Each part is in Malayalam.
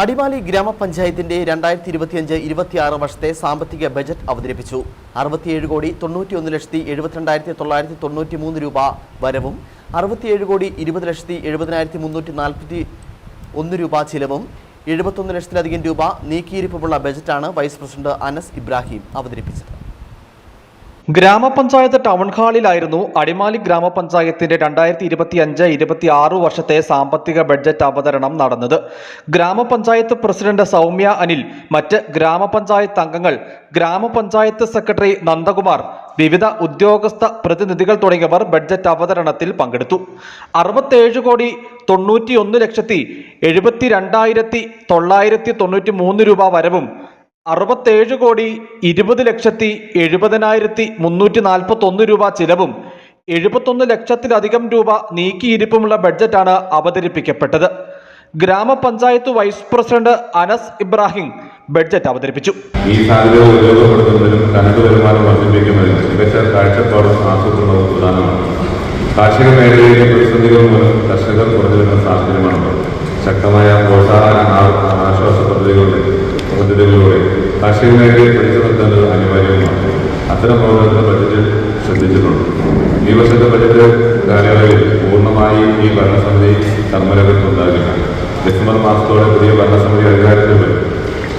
അടിമാലി ഗ്രാമപഞ്ചായത്തിന്റെ രണ്ടായിരത്തി ഇരുപത്തിയഞ്ച് ഇരുപത്തിയാറ് വർഷത്തെ സാമ്പത്തിക ബജറ്റ് അവതരിപ്പിച്ചു. അറുപത്തിയേഴ് കോടി തൊണ്ണൂറ്റിയൊന്ന് ലക്ഷത്തി എഴുപത്തിരണ്ടായിരത്തി തൊള്ളായിരത്തി തൊണ്ണൂറ്റി മൂന്ന് രൂപ വരവും അറുപത്തിയേഴ് കോടി ഇരുപത് ലക്ഷത്തി എഴുപതിനായിരത്തി മുന്നൂറ്റി നാൽപ്പത്തി ഒന്ന് രൂപ ചിലവും എഴുപത്തൊന്ന് ലക്ഷത്തിലധികം രൂപ നീക്കിയിരിപ്പുമുള്ള ബജറ്റാണ് വൈസ് പ്രസിഡന്റ് അനസ് ഇബ്രാഹിം അവതരിപ്പിച്ചത്. ഗ്രാമപഞ്ചായത്ത് ടൗൺ ഹാളിലായിരുന്നു അടിമാലി ഗ്രാമപഞ്ചായത്തിന്റെ രണ്ടായിരത്തി ഇരുപത്തി അഞ്ച് ഇരുപത്തി ആറ് വർഷത്തെ സാമ്പത്തിക ബഡ്ജറ്റ് അവതരണം നടന്നത്. ഗ്രാമപഞ്ചായത്ത് പ്രസിഡന്റ് സൗമ്യ അനിൽ മറ്റ് ഗ്രാമപഞ്ചായത്ത് അംഗങ്ങൾ ഗ്രാമപഞ്ചായത്ത് സെക്രട്ടറി നന്ദകുമാർ വിവിധ ഉദ്യോഗസ്ഥ പ്രതിനിധികൾ തുടങ്ങിയവർ ബഡ്ജറ്റ് അവതരണത്തിൽ പങ്കെടുത്തു. അറുപത്തേഴ് കോടി തൊണ്ണൂറ്റിയൊന്ന് ലക്ഷത്തി എഴുപത്തി രണ്ടായിരത്തി തൊള്ളായിരത്തി തൊണ്ണൂറ്റി മൂന്ന് രൂപ വരവും അറുപത്തേഴ് കോടി ഇരുപത് ലക്ഷത്തി എഴുപതിനായിരത്തി മുന്നൂറ്റി നാൽപ്പത്തൊന്ന് രൂപ ചിലവും എഴുപത്തൊന്ന് ലക്ഷത്തിലധികം രൂപ നീക്കിയിരിപ്പുമുള്ള ബഡ്ജറ്റാണ് അവതരിപ്പിക്കപ്പെട്ടത്. ഗ്രാമപഞ്ചായത്ത് vice president Anas Ibrahim budget അവതരിപ്പിച്ചു. ഈ കാഴ്ചപ്പാടും കാർഷിക മേഖലയിലെ പ്രതിസന്ധികൾ മൂലം കാർഷിക മേഖലയെ പിടിച്ചു നിർത്തേണ്ടത് അനിവാര്യവുമാണ്. അത്തരം പ്രവർത്തനങ്ങൾ ബജറ്റിൽ ശ്രദ്ധിച്ചിട്ടുണ്ട്. ഈ വർഷത്തെ ബജറ്റ് കാലയളവിൽ പൂർണമായി ഈ ഭരണസമിതി കർമ്മരംഗത്തുണ്ടാകില്ല. ഡിസംബർ മാസത്തോടെ പുതിയ ഭരണസമിതി അധികാരത്തിൽ വരും.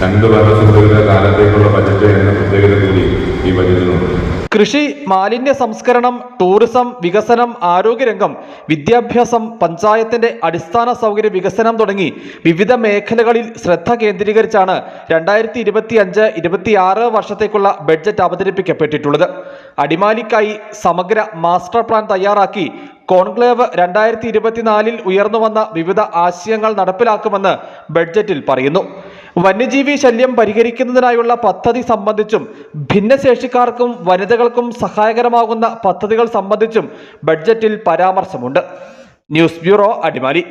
രണ്ട് ഭരണസമിതികളുടെ കാലത്തേക്കുള്ള ബജറ്റ് എന്ന പ്രത്യേകത കൂടി ഈ ബജറ്റിനുണ്ട് കൃഷി മാലിന്യ സംസ്കരണം ടൂറിസം വികസനം ആരോഗ്യരംഗം വിദ്യാഭ്യാസം പഞ്ചായത്തിന്റെ അടിസ്ഥാന സൗകര്യ വികസനം തുടങ്ങി വിവിധ മേഖലകളിൽ ശ്രദ്ധ കേന്ദ്രീകരിച്ചാണ് രണ്ടായിരത്തി ഇരുപത്തി അഞ്ച് ഇരുപത്തിയാറ് വർഷത്തേക്കുള്ള ബഡ്ജറ്റ് അവതരിപ്പിക്കപ്പെട്ടിട്ടുള്ളത്. അടിമാലിക്കായി സമഗ്ര മാസ്റ്റർ പ്ലാൻ തയ്യാറാക്കി കോൺക്ലേവ് രണ്ടായിരത്തി ഇരുപത്തിനാലിൽ ഉയർന്നുവന്ന വിവിധ ആശയങ്ങൾ നടപ്പിലാക്കുമെന്ന് ബഡ്ജറ്റിൽ പറയുന്നു. വന്യജീവി ശല്യം പരിഹരിക്കുന്നതിനായുള്ള പദ്ധതി സംബന്ധിച്ചും ഭിന്നശേഷിക്കാർക്കും വനിതകൾക്കും സഹായകരമാകുന്ന പദ്ധതികൾ സംബന്ധിച്ചും ബഡ്ജറ്റിൽ പരാമർശമുണ്ട്. News bureau Adimali.